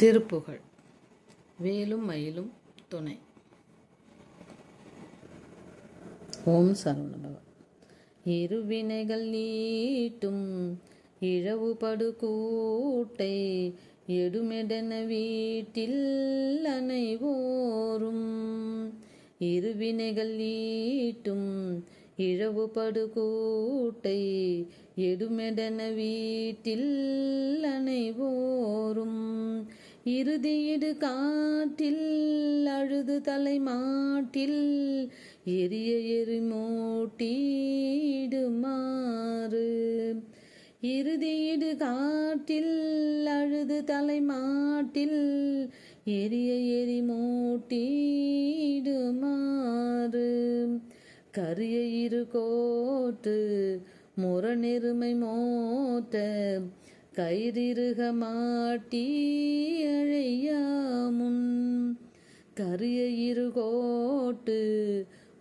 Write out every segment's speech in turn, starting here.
திருப்புகழ். வேலும் மயிலும் துணை. ஓம் சரவணபவன் இருவினைகள் நீட்டும் இழவுபடு கூட்டை எடுமெடன வீட்டில் அனைவோரும் இருவினைகள் நீட்டும் இழவுபடு கூட்டை எடுமெடன வீட்டில் அனைவோரும் இறுதியிடு காட்டில் அழுது தலை மாட்டில் எரிய எரிமூட்டிடுமாறு இறுதியிடு காட்டில் அழுது தலை மாட்டில் எரிய எரிமூட்டிடுமாறு கரிய இரு கோட்டு முரணெருமை மோட்ட கயிறிருக மாட்டி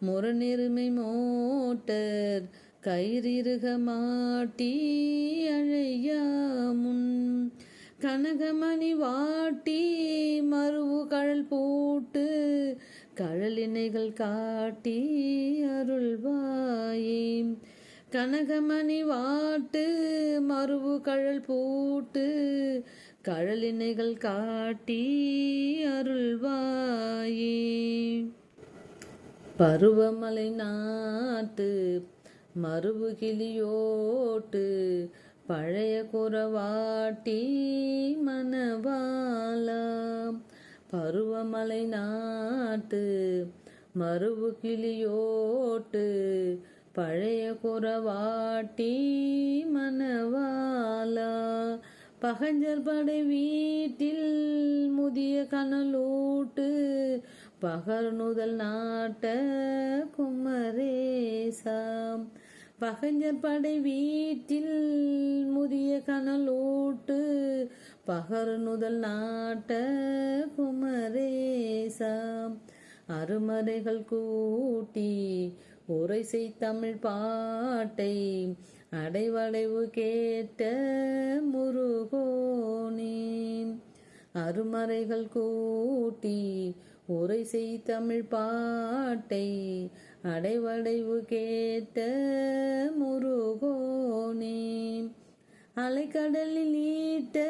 முரநெருமை மோட்டர் கயிறிருக மாட்டி அழையாமுன் கனகமணி வாட்டி மருவு கழல் போட்டு கழலினைகள் காட்டி அருள்வாயே கனகமணி வாட்டு மருவு கழல் போட்டு கழலினைகள் காட்டி அருள்வாயே பருவமலை நாட்டு மருவு கிளியோட்டு பழைய குறவாட்டி மணவாலா பருவமலை நாட்டு மருவு கிளியோட்டு பழைய குறவாட்டி மனவாலா பகஞ்சர் படை வீட்டில் முதிய கனலூட்டு பகர்நுதல் நாட்ட குமரேசாம். பகஞ்சர் படை வீட்டில் முதிய கனலோட்டு பகர் நாட்ட குமரேசாம். அருமறைகள் கூட்டி உரை செய் தமிழ் பாட்டை அடைவடைவு கேட்ட முருகோனே. அருமறைகள் கூட்டி உரை செய் தமிழ் பாட்டை அடைவடைவு கேட்ட முருகோனே. அலைக்கடலில் ஈட்ட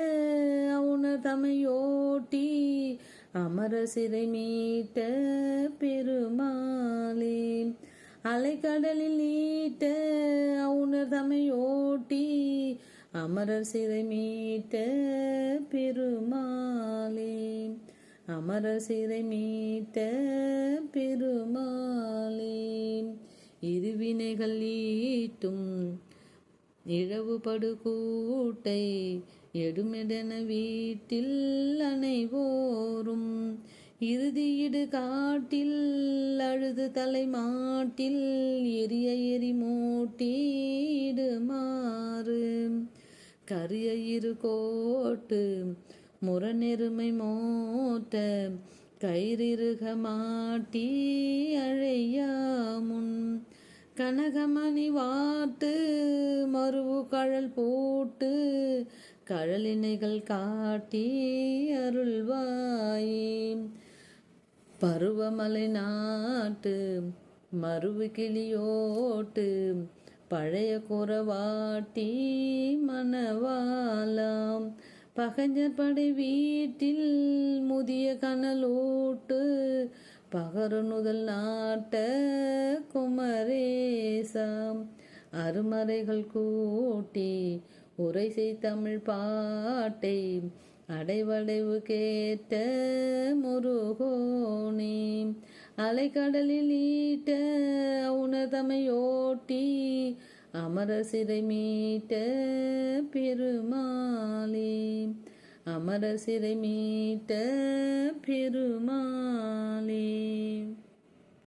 அவுணர் தமையோட்டி அமர சிறை மீட்ட பெருமாளே. அலைக்கடலில் ஈட்ட அவுணர் தமையோட்டி அமரர் சிறை மீட்ட பெருமாளே. அமர சிறை மீட்ட பெருமாளே இருவினைகள் ஈட்டும் இழவுபடு கூட்டை எடுமெடன வீட்டில் அனைவோரும் இறுதியிடு காட்டில் அழுது தலை மாட்டில் எரிய எரி மூட்டிடுமாறு. கரிய இரு கோட்டு முரணெருமை மோட்ட கயிறிருக மாட்டி அழையாமுன் கனகமணி வாட்டு மருவு கழல் போட்டு கழலினைகள் காட்டி அருள்வாயே. பருவமலை நாட்டு மருவு கிளியோட்டு பழைய குறவாட்டி மணவாலாம் பகஞ்சர் படை வீட்டில் முதிய கனலோட்டு பகருநுதல் நாட்ட குமரேசம். அருமறைகள் கூட்டி உரை தமிழ் பாட்டை அடைவடைவு கேட்ட முருகோணி. அலைக்கடலில் ஈட்ட உணர்தமையோட்டி அமர சிறை மீட்ட பெருமா அமர சிறை மீட்ட பெருமாளே.